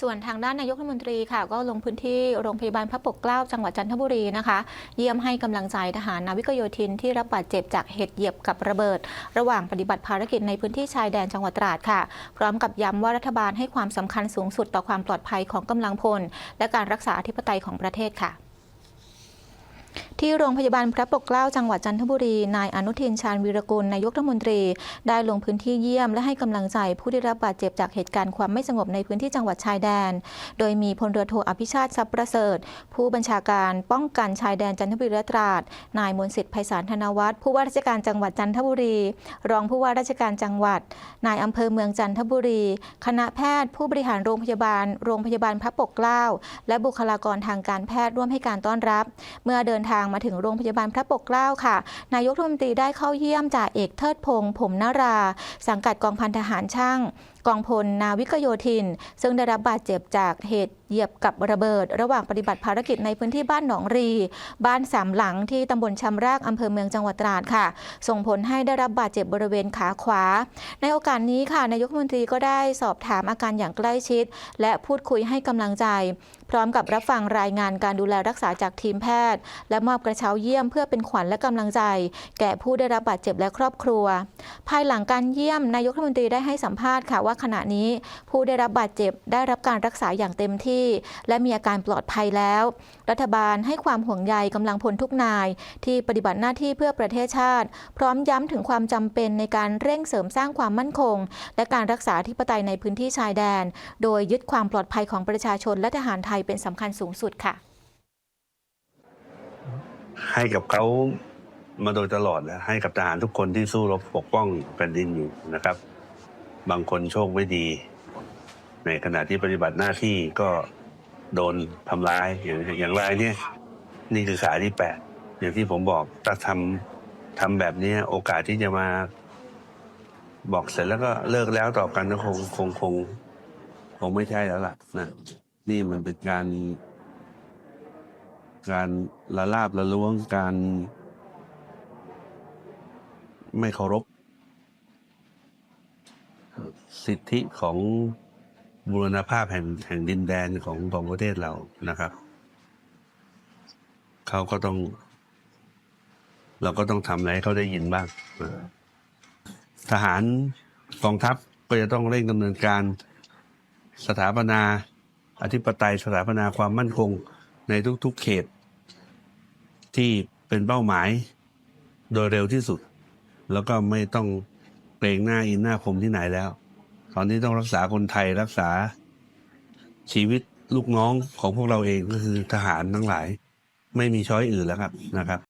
ส่วนทางด้านนายกรัฐมนตรีค่ะ ก็ลงพื้นที่โรงพยาบาลพระปกเกล้าจังหวัดจันทบุรีนะคะ เยี่ยมให้กำลังใจทหารนาวิกโยธินที่รับบาดเจ็บจากเหตุเหยียบกับระเบิด ระหว่างปฏิบัติภารกิจในพื้นที่ชายแดนจังหวัดตราดค่ะ พร้อมกับย้ำว่ารัฐบาลให้ความสำคัญสูงสุดต่อความปลอดภัยของกำลังพล และการรักษาอธิปไตยของประเทศค่ะ ที่โรงพยาบาลพระปกเกล้าจังหวัดจันทบุรี นายอนุทินชาญวีรกุลนายกรัฐมนตรี ได้ลงพื้นที่เยี่ยม และให้กำลังใจผู้ได้รับบาดเจ็บจากเหตุการณ์ความไม่สงบในพื้นที่จังหวัดชายแดน โดยมีพลเรือโทอภิชาติทรัพย์ประเสริฐ ผู้บัญชาการป้องกันชายแดนจันทบุรีและตราด นายมนสิทธิ์ไพศาลธนวัฒน์ผู้ว่าราชการจังหวัดจันทบุรี รองผู้ว่าราชการจังหวัด นายอำเภอเมืองจันทบุรี คณะแพทย์ ผู้บริหารโรงพยาบาล โรงพยาบาลพระปกเกล้า และบุคลากรทางการแพทย์ร่วมให้การต้อนรับ เมื่อเดินทางมาถึงโรงพยาบาลพระปกเกล้าค่ะ นายกรัฐมนตรีได้เข้าเยี่ยมจ่าเอกเทิดพงษ์ผมนารา สังกัดกองพันทหารช่าง กองพลนาวิกโยธิน ซึ่งได้รับบาดเจ็บจากเหตุเหยียบกับระเบิด ระหว่างปฏิบัติภารกิจในพื้นที่บ้านหนองรี บ้านสามหลังที่ตำบลชำรากอำเภอเมืองจังหวัดตราดค่ะ ส่งผลให้ได้รับบาดเจ็บบริเวณขาขวา ในโอกาสนี้ค่ะนายกรัฐมนตรีก็ได้สอบถามอาการอย่างใกล้ชิด และพูดคุยให้กำลังใจ พร้อมกับรับฟังรายงานการดูแลรักษาจากทีมแพทย์ และมอบกระเช้าเยี่ยมเพื่อเป็นขวัญและกำลังใจ แก่ผู้ได้รับบาดเจ็บและครอบครัว ภายหลังการเยี่ยมนายกรัฐมนตรีได้ให้สัมภาษณ์ค่ะว่าขณะนี้ผู้ได้รับบาดเจ็บได้รับการรักษาอย่างเต็มที่ และมีอาการปลอดภัยแล้ว รัฐบาลให้ความห่วงใยกำลังพลทุกนาย ที่ปฏิบัติหน้าที่เพื่อประเทศชาติ พร้อมย้ำถึงความจำเป็นในการเร่งเสริมสร้างความมั่นคง และการรักษาธิปไตยในพื้นที่ชายแดน โดยยึดความปลอดภัยของประชาชนและทหารไทยเป็นสำคัญสูงสุดค่ะ ให้กับเขามาโดยตลอดนะให้กับทหารทุกคนที่สู้รบปกป้องแผ่นดินอยู่นะครับ บางคนโชคไม่ดี ในขณะที่ปฏิบัติหน้าที่ก็โดนทำร้ายอย่างอย่างรายเนี่ยนี่คือขาที่แปดอย่างที่ผมบอกถ้าทำทำแบบนี้โอกาสที่จะมา บอกเสร็จแล้วก็เลิกแล้วต่อกันก็คงคงคงคงไม่ใช่แล้วล่ะนะนี่มันเป็นการการละลาบละล้วงการ ไม่เคารพ สิทธิของบูรณภาพแห่งแห่งดินแดนของของประเทศเรานะครับ เขาก็ต้อง เราก็ต้องทำอะไรให้เขาได้ยินบ้าง ทหารกองทัพก็จะต้องเร่งดำเนินการสถาปนาอธิปไตยสถาปนาความมั่นคงในทุกๆเขต ที่เป็นเป้าหมายโดยเร็วที่สุด แล้วก็ไม่ต้อง เพลงหน้าอินหน้าคมที่ไหนแล้ว ตอนนี้ต้องรักษาคนไทยรักษาชีวิตลูกน้องของพวกเราเองก็คือทหารทั้งหลาย ไม่มีช้อยอื่นแล้วครับนะครับ